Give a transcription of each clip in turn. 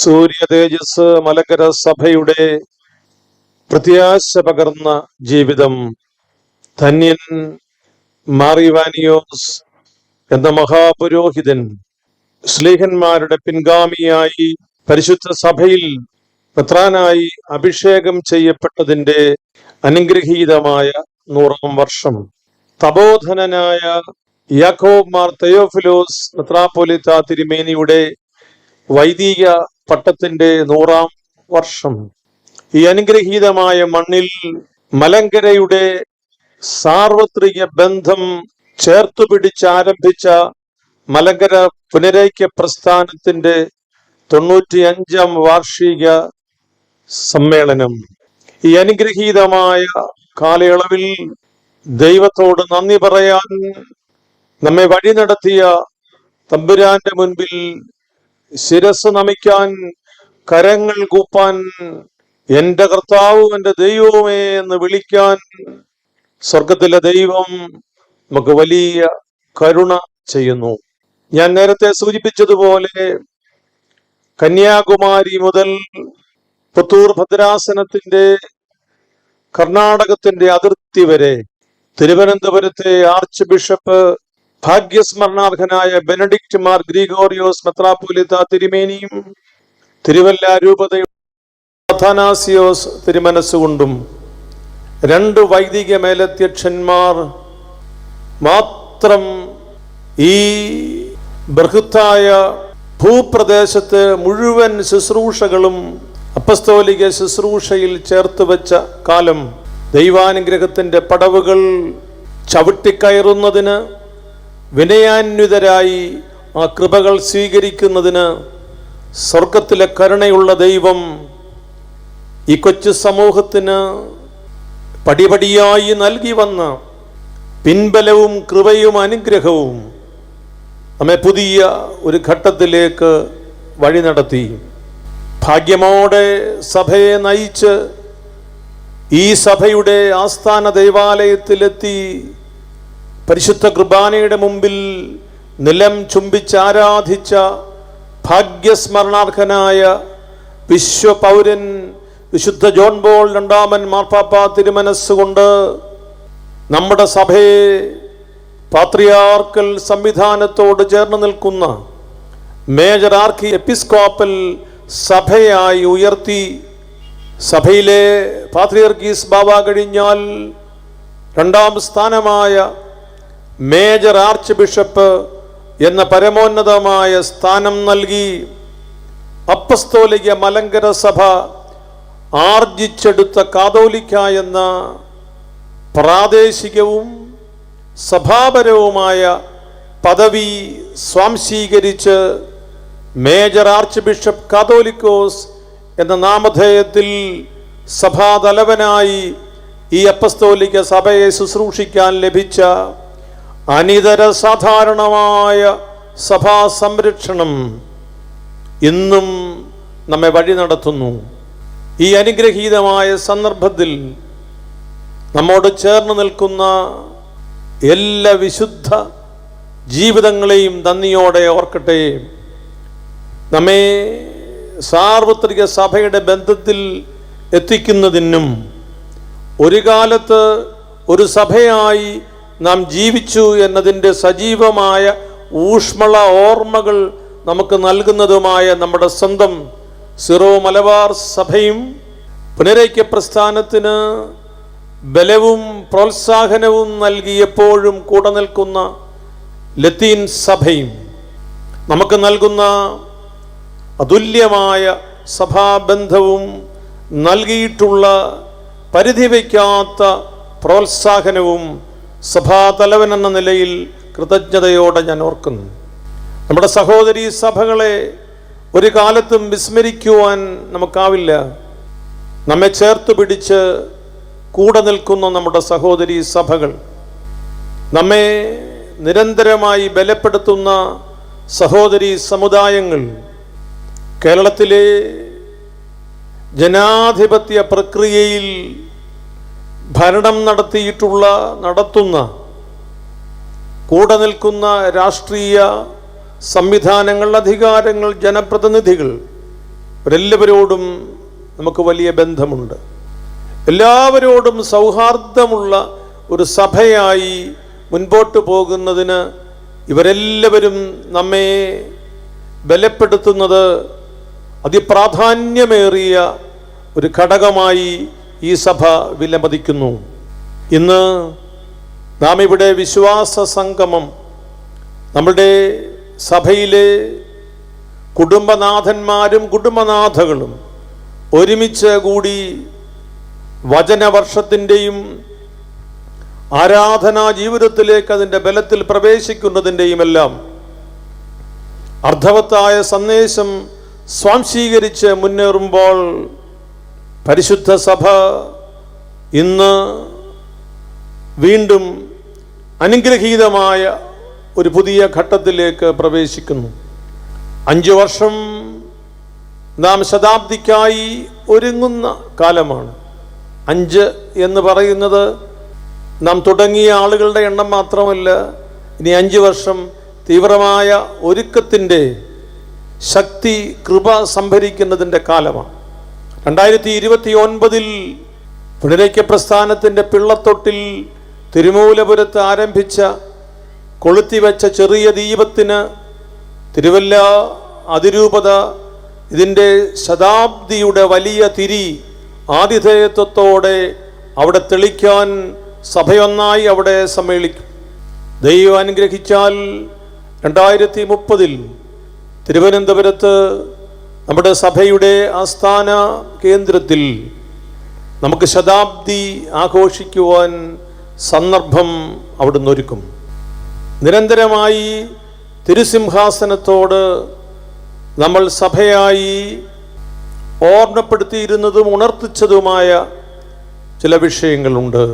സൂര്യ തേജസ് മലക്കര സഭയുടെ പ്രത്യാശ പകർന്ന ജീവിതം. ധന്യൻ മാറിവാനിയോസ് എന്ന മഹാപുരോഹിതൻ സ്ലീഹന്മാരുടെ പിൻഗാമിയായി പരിശുദ്ധ സഭയിൽ പത്രാനായി അഭിഷേകം ചെയ്യപ്പെട്ടതിന്റെ അനുഗ്രഹീതമായ നൂറാം വർഷം. തപോധനനായ യാക്കോബ് മാർ തയോഫിലോസ് മെത്രാപ്പൊലിത്ത തിരുമേനിയുടെ വൈദിക പട്ടത്തിന്റെ നൂറാം വർഷം. ഈ അനുഗ്രഹീതമായ മണ്ണിൽ മലങ്കരയുടെ സാർവത്രിക ബന്ധം ചേർത്തു പിടിച്ചാരംഭിച്ച മലങ്കര പുനരൈക്യ പ്രസ്ഥാനത്തിന്റെ തൊണ്ണൂറ്റി അഞ്ചാം വാർഷിക സമ്മേളനം. ഈ അനുഗ്രഹീതമായ കാലയളവിൽ ദൈവത്തോട് നന്ദി പറയാൻ നമ്മെ വഴി നടത്തിയ തമ്പുരാന്റെ മുൻപിൽ ശിരസ് നമിക്കാൻ കരങ്ങൾ കൂപ്പാൻ എന്റെ കർത്താവും എന്റെ ദൈവവുമേ എന്ന് വിളിക്കാൻ സ്വർഗത്തിലെ ദൈവം നമുക്ക് വലിയ കരുണ ചെയ്യുന്നു. ഞാൻ നേരത്തെ സൂചിപ്പിച്ചതുപോലെ കന്യാകുമാരി മുതൽ പുത്തൂർ ഭദ്രാസനത്തിന്റെ കർണാടകത്തിന്റെ അതിർത്തി വരെ തിരുവനന്തപുരത്തെ ആർച്ച് ബിഷപ്പ് ഭാഗ്യസ്മരണാർഹനായ ബെനഡിക്റ്റ് മാർ ഗ്രിഗോറിയോസ് മെത്രാപ്പൊലിത്ത തിരുമേനിയും തിരുവല്ല രൂപതയോസ് തിരുമനസ്സുകൊണ്ടും രണ്ട് വൈദിക മേലധ്യക്ഷന്മാർ മാത്രം ഈ ബൃഹത്തായ ഭൂപ്രദേശത്ത് മുഴുവൻ ശുശ്രൂഷകളും അപ്പസ്തോലിക ശുശ്രൂഷയിൽ ചേർത്ത് വെച്ച കാലം ദൈവാനുഗ്രഹത്തിന്റെ പടവുകൾ ചവിട്ടിക്കയറുന്നതിന് വിനയാന്വിതരായി ആ കൃപകൾ സ്വീകരിക്കുന്നതിന് സ്വർഗത്തിലെ കരുണയുള്ള ദൈവം ഈ കൊച്ചു സമൂഹത്തിന് പടിപടിയായി നൽകി വന്ന പിൻബലവും കൃപയും അനുഗ്രഹവും നമ്മെ പുതിയ ഒരു ഘട്ടത്തിലേക്ക് വഴി നടത്തി. ഭാഗ്യമോടെ സഭയെ നയിച്ച് ഈ സഭയുടെ ആസ്ഥാന ദൈവാലയത്തിലെത്തി പരിശുദ്ധ കുർബാനയുടെ മുമ്പിൽ നിലം ചുംബിച്ച് ആരാധിച്ച ഭാഗ്യസ്മരണാർഹനായ വിശ്വപൗരൻ വിശുദ്ധ ജോൺ ബോൾ രണ്ടാമൻ മാർപ്പാപ്പ തിരുമനസ്സുകൊണ്ട് നമ്മുടെ സഭയെ പാത്രിയാർക്കൽ സംവിധാനത്തോട് ചേർന്ന് നിൽക്കുന്ന മേജർ ആർക്കി എപ്പിസ്കോപ്പൽ സഭയായി ഉയർത്തി സഭയിലെ പാത്രിയർക്കീസ് ബാബ കഴിഞ്ഞാൽ രണ്ടാം സ്ഥാനമായ മേജർ ആർച്ച് ബിഷപ്പ് എന്ന പരമോന്നതമായ സ്ഥാനം നൽകി അപ്പസ്തോലിക മലങ്കര സഭ ആർജിച്ചെടുത്ത കാതോലിക്ക എന്ന പ്രാദേശികവും സഭാപരവുമായ പദവി സ്വാംശീകരിച്ച് മേജർ ആർച്ച് ബിഷപ്പ് കാതോലിക്കോസ് എന്ന നാമധേയത്തിൽ സഭാതലവനായി ഈ അപ്പസ്തോലിക സഭയെ ശുശ്രൂഷിക്കാൻ ലഭിച്ച അനിതര സാധാരണമായ സഭാ സംരക്ഷണം ഇന്നും നമ്മെ വഴി നടത്തുന്നു. ഈ അനുഗ്രഹീതമായ സന്ദർഭത്തിൽ നമ്മോട് ചേർന്ന് നിൽക്കുന്ന എല്ലാ വിശുദ്ധ ജീവിതങ്ങളെയും നന്ദിയോടെ ഓർക്കട്ടെ. നമ്മെ സാർവത്രിക സഭയുടെ ബന്ധത്തിൽ എത്തിക്കുന്നതിനും ഒരു കാലത്ത് ഒരു സഭയായി നാം ജീവിച്ചു എന്നതിന്റെ സജീവമായ ഊഷ്മള ഓർമ്മകൾ നമുക്ക് നൽകുന്നതുമായ നമ്മുടെ സ്വന്തം സിറോ മലബാർ സഭയും പുനരൈക്യ പ്രസ്ഥാനത്തിന് ബലവും പ്രോത്സാഹനവും നൽകിയപ്പോഴും കൂടെ നിൽക്കുന്ന ലത്തീൻ സഭയും നമുക്ക് നൽകുന്ന അതുല്യമായ സഭാബന്ധവും നൽകിയിട്ടുള്ള പരിധി വയ്ക്കാത്ത പ്രോത്സാഹനവും സഭാതലവൻ എന്ന നിലയിൽ കൃതജ്ഞതയോടെ ഞാൻ ഓർക്കുന്നു. നമ്മുടെ സഹോദരി സഭകളെ ഒരു കാലത്തും വിസ്മരിക്കുവാൻ നമുക്കാവില്ല. നമ്മെ ചേർത്ത് പിടിച്ച് കൂടെ നിൽക്കുന്ന നമ്മുടെ സഹോദരി സഭകൾ നമ്മെ നിരന്തരമായി ബലപ്പെടുത്തുന്ന സഹോദരി സമുദായങ്ങൾ കേരളത്തിലെ ജനാധിപത്യ പ്രക്രിയയിൽ ഭരണം നടത്തിയിട്ടുള്ള നടത്തുന്ന കൂടെ നിൽക്കുന്ന രാഷ്ട്രീയ സംവിധാനങ്ങൾ അധികാരങ്ങൾ ജനപ്രതിനിധികൾ അവരെല്ലാവരോടും നമുക്ക് വലിയ ബന്ധമുണ്ട്. എല്ലാവരോടും സൗഹാർദ്ദമുള്ള ഒരു സഭയായി മുൻപോട്ട് പോകുന്നതിന് ഇവരെല്ലാവരും നമ്മെ ബലപ്പെടുത്തുന്നത് അതിപ്രാധാന്യമേറിയ ഒരു ഘടകമായി ഈ സഭ വിലമതിക്കുന്നു. ഇന്ന് നാം ഇവിടെ വിശ്വാസ സംഗമം. നമ്മുടെ സഭയിലെ കുടുംബനാഥന്മാരും കുടുംബനാഥകളും ഒരുമിച്ച് കൂടി വചനവർഷത്തിന്റെയും ആരാധനാ ജീവിതത്തിലേക്ക് അതിന്റെ ബലത്തിൽ പ്രവേശിക്കുന്നതിന്റെയും എല്ലാം അർത്ഥവത്തായ സന്ദേശം സ്വാംശീകരിച്ച് മുന്നേറുമ്പോൾ പരിശുദ്ധ സഭ ഇന്ന് വീണ്ടും അനുഗ്രഹീതമായ ഒരു പുതിയ ഘട്ടത്തിലേക്ക് പ്രവേശിക്കുന്നു. അഞ്ചു വർഷം നാം ശതാബ്ദിക്കായി ഒരുങ്ങുന്ന കാലമാണ്. അഞ്ച് എന്ന് പറയുന്നത് നാം തുടങ്ങിയ ആളുകളുടെ എണ്ണം മാത്രമല്ല ഇനി അഞ്ച് വർഷം തീവ്രമായ ഒരുക്കത്തിന്റെ ശക്തി കൃപ സംഭരിക്കുന്നതിന്റെ കാലമാണ്. രണ്ടായിരത്തി ഇരുപത്തി ഒൻപതിൽ പുനരൈക്യ പ്രസ്ഥാനത്തിന്റെ പിള്ളത്തൊട്ടിൽ തിരുമൂലപുരത്ത് ആരംഭിച്ച കൊളുത്തിവെച്ച ചെറിയ ദീപത്തിന് തിരുവല്ല അതിരൂപത ഇതിന്റെ ശതാബ്ദിയുടെ വലിയ തിരി ആതിഥേയത്വത്തോടെ അവിടെ തെളിക്കാൻ സഭയൊന്നായി അവിടെ സമ്മേളിക്കും. ദൈവം അനുഗ്രഹിച്ചാൽ രണ്ടായിരത്തി മുപ്പതിൽ തിരുവനന്തപുരത്ത് നമ്മുടെ സഭയുടെ ആസ്ഥാന കേന്ദ്രത്തിൽ നമുക്ക് ശതാബ്ദി ആഘോഷിക്കുവാൻ സന്ദർഭം അവിടുന്ന് ഒരുക്കും. നിരന്തരമായി തിരുസിംഹാസനത്തോട് നമ്മൾ സഭയായി ഓർമ്മപ്പെടുത്തിയിരുന്നതും ഉണർത്തിച്ചതുമായ ചില വിഷയങ്ങളുണ്ട്.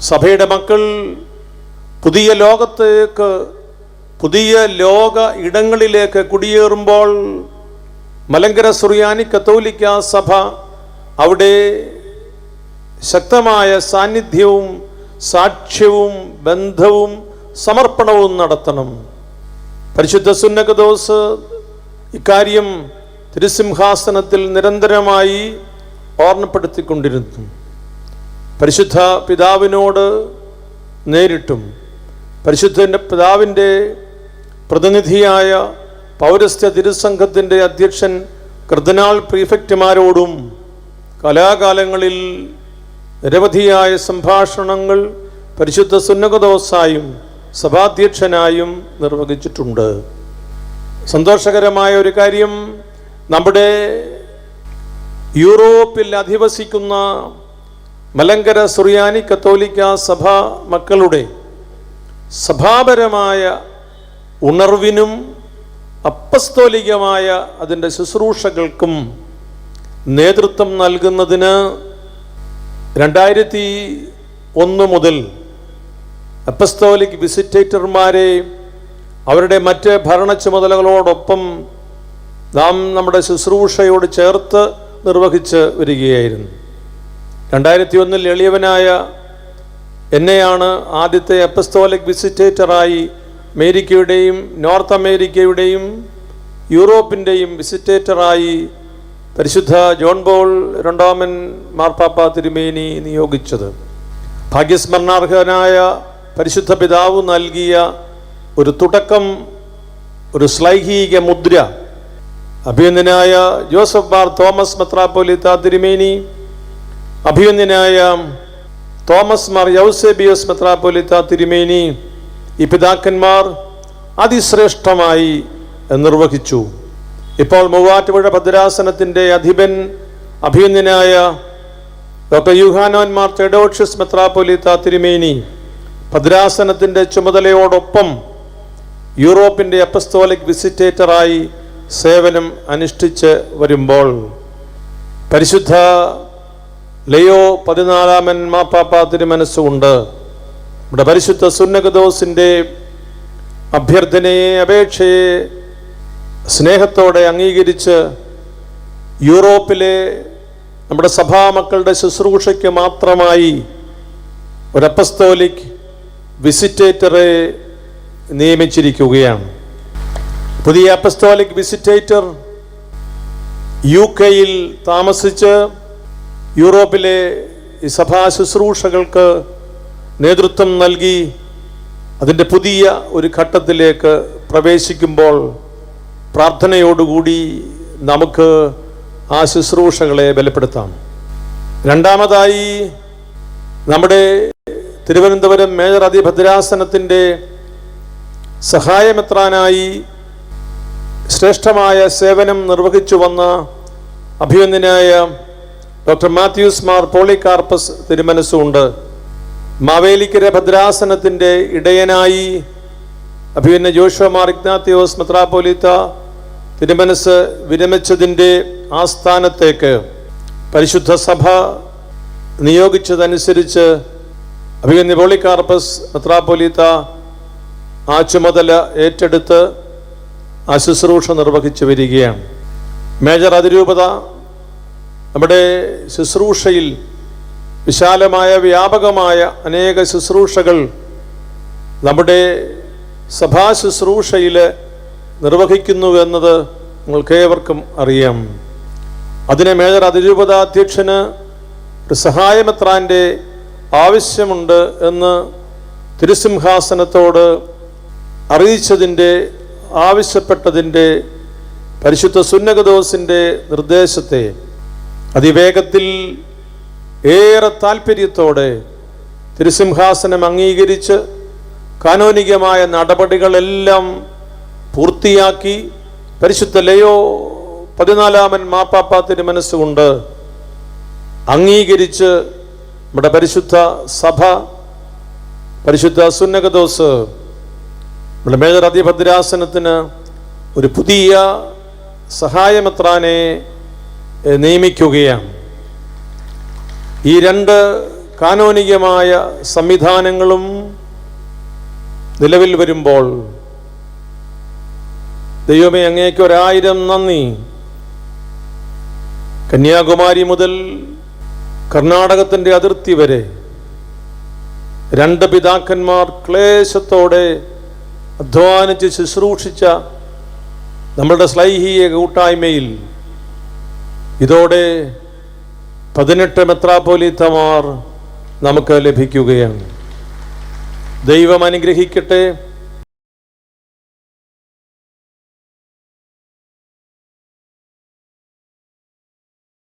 സഭയുടെ മക്കൾ പുതിയ ലോകത്തേക്ക് പുതിയ ലോക ഇടങ്ങളിലേക്ക് കുടിയേറുമ്പോൾ മലങ്കര സുറിയാനി കത്തോലിക്ക സഭ അവിടെ ശക്തമായ സാന്നിധ്യവും സാക്ഷ്യവും ബന്ധവും സമർപ്പണവും നടത്തണം. പരിശുദ്ധ സുന്നകദോസ് ഇക്കാര്യം തിരുസിംഹാസനത്തിൽ നിരന്തരമായി ഓർമ്മപ്പെടുത്തിക്കൊണ്ടിരുന്നു. പരിശുദ്ധ പിതാവിനോട് നേരിട്ടും പരിശുദ്ധ പിതാവിന്റെ പ്രതിനിധിയായ പൗരസ്ത്യ തിരുസംഘത്തിന്റെ അധ്യക്ഷൻ കർദിനാൾ പ്രീഫക്റ്റുമാരോടും കലാകാലങ്ങളിൽ നിരവധിയായ സംഭാഷണങ്ങൾ പരിശുദ്ധ സുന്നകദോസായും സഭാധ്യക്ഷനായും നിർവഹിച്ചിട്ടുണ്ട്. സന്തോഷകരമായ ഒരു കാര്യം നമ്മുടെ യൂറോപ്പിൽ അധിവസിക്കുന്ന മലങ്കര സുറിയാനി കത്തോലിക്ക സഭ മക്കളുടെ സഭാപരമായ ഉണർവിനും അപ്പസ്തോലികമായ അതിന്റെ ശുശ്രൂഷകൾക്കും നേതൃത്വം നൽകുന്നതിന് രണ്ടായിരത്തി ഒന്ന് മുതൽ അപ്പസ്തോലിക് വിസിറ്റേറ്റർമാരെ അവരുടെ മറ്റ് ഭരണ ചുമതലകളോടൊപ്പം നാം നമ്മുടെ ശുശ്രൂഷയോട് ചേർത്ത് നിർവഹിച്ച് വരികയായിരുന്നു. രണ്ടായിരത്തി ഒന്നിൽ എളിയവനായ എന്നെയാണ് ആദ്യത്തെ അപ്പസ്തോലിക് വിസിറ്റേറ്ററായി അമേരിക്കയുടെയും നോർത്ത് അമേരിക്കയുടെയും യൂറോപ്പിന്റെയും വിസിറ്റേറ്ററായി പരിശുദ്ധ ജോൺ ബോൾ രണ്ടാമൻ മാർപ്പാപ്പ തിരുമേനി നിയോഗിച്ചത്. ഭാഗ്യസ്മരണാർഹനായ പരിശുദ്ധ പിതാവ് നൽകിയ ഒരു തുടക്കം ഒരു ശ്ലൈഹിക മുദ്ര. അഭിനന്ദനായ ജോസഫ് ബാർ തോമസ് മെത്രാപ്പോലിത്ത തിരുമേനി അഭിനന്ദനായ തോമസ് മാർ യൗസേബിയോസ് മെത്രാപ്പോലിത്ത തിരുമേനി ഈ പിതാക്കന്മാർ അതിശ്രേഷ്ഠമായി നിർവഹിച്ചു. ഇപ്പോൾ മൂവാറ്റുപുഴ ഭദ്രാസനത്തിന്റെ അധിപൻ അഭിനന്ദനായ ഡോക്ടർ യുഹാനോൻ മാർ തെഡോഷ്യസ് മെത്രാപ്പൊലിത്ത തിരുമേനി ഭദ്രാസനത്തിന്റെ ചുമതലയോടൊപ്പം യൂറോപ്പിന്റെ അപ്പസ്തോലിക് വിസിറ്റേറ്ററായി സേവനം അനുഷ്ഠിച്ച് വരുമ്പോൾ പരിശുദ്ധ ലയോ പതിനാലാമൻ മാപ്പാപ്പ തിരുമനസ്സുകൊണ്ട് നമ്മുടെ പരിശുദ്ധ സുന്നകദോസിന്റെ അഭ്യർത്ഥനയെ അപേക്ഷയെ സ്നേഹത്തോടെ അംഗീകരിച്ച് യൂറോപ്പിലെ നമ്മുടെ സഭാമക്കളുടെ ശുശ്രൂഷയ്ക്ക് മാത്രമായി ഒരപ്പസ്തോലിക് വിസിറ്റേറ്ററെ നിയമിച്ചിരിക്കുകയാണ്. പുതിയ അപ്പസ്തോലിക് വിസിറ്റേറ്റർ യു കെയിൽ താമസിച്ച് യൂറോപ്പിലെ സഭാ ശുശ്രൂഷകൾക്ക് നേതൃത്വം നൽകി അതിന്റെ പുതിയ ഒരു ഘട്ടത്തിലേക്ക് പ്രവേശിക്കുമ്പോൾ പ്രാർത്ഥനയോടുകൂടി നമുക്ക് ആ ശുശ്രൂഷകളെ ബലപ്പെടുത്താം. രണ്ടാമതായി നമ്മുടെ തിരുവനന്തപുരം മേജർ അതിഭദ്രാസനത്തിന്റെ സഹായമെത്രാനായി ശ്രേഷ്ഠമായ സേവനം നിർവഹിച്ചു വന്ന അഭിനന്ദനായ ഡോക്ടർ മാത്യൂസ് മാർ പോളികാർപ്പസ് തിരുമനസ്സുണ്ട്. മാവേലിക്കര ഭദ്രാസനത്തിന്റെ ഇടയനായി അഭിനന്ദ ജോഷ മാർ ഇഗ്നാത്തിയോസ് മെത്രാപോലിത്ത തിരുമനസ് വിരമിച്ചതിന്റെ ആസ്ഥാനത്തേക്ക് പരിശുദ്ധ സഭ നിയോഗിച്ചതനുസരിച്ച് അഭിനന്ദ പോളിക്കാർപ്പസ് മെത്രാപോലിത്ത ആ ചുമതല ഏറ്റെടുത്ത് ആ ശുശ്രൂഷ നിർവഹിച്ചു വരികയാണ്. മേജർ അതിരൂപത നമ്മുടെ ശുശ്രൂഷയിൽ വിശാലമായ വ്യാപകമായ അനേക ശുശ്രൂഷകൾ നമ്മുടെ സഭാ ശുശ്രൂഷയിൽ നിർവഹിക്കുന്നു എന്നത് നിങ്ങൾക്കേവർക്കും അറിയാം. അതിനെ മേജർ അതിരൂപത അധ്യക്ഷന് ഒരു സഹായമെത്രാന്റെ ആവശ്യമുണ്ട് എന്ന് തിരുസിംഹാസനത്തോട് അറിയിച്ചതിന്റെ ആവശ്യപ്പെട്ടതിന്റെ പരിശുദ്ധ സുന്നഗദോസിന്റെ നിർദ്ദേശത്തെ അതിവേഗത്തിൽ ഏറെ താല്പര്യത്തോടെ തിരുസിംഹാസനം അംഗീകരിച്ച് കാനോനികമായ നടപടികളെല്ലാം പൂർത്തിയാക്കി പരിശുദ്ധ ലയോ പതിനാലാമൻ മാപ്പാപ്പ തിരുമനസ്സുകൊണ്ട് അംഗീകരിച്ച് നമ്മുടെ പരിശുദ്ധ സഭ പരിശുദ്ധ സുന്നകദോസ് നമ്മുടെ മേജർ അതിഭദ്രാസനത്തിന് ഒരു പുതിയ സഹായമെത്രാനെ നിയമിക്കുകയാണ്. ഈ രണ്ട് കാനോനികമായ സംവിധാനങ്ങളും നിലവിൽ വരുമ്പോൾ ദൈവമേ അങ്ങേക്ക് ഒരായിരം നന്ദി. കന്യാകുമാരി മുതൽ കർണാടകത്തിന്റെ അതിർത്തി വരെ രണ്ട് പിതാക്കന്മാർ ക്ലേശത്തോടെ അധ്വാനിച്ച് ശുശ്രൂഷിച്ച നമ്മളുടെ സ്ലൈഹീയ കൂട്ടായ്മയിൽ ഇതോടെ പതിനെട്ട് മെത്രാപോലീത്തമാർ നമുക്ക് ലഭിക്കുകയാണ്. ദൈവം അനുഗ്രഹിക്കട്ടെ.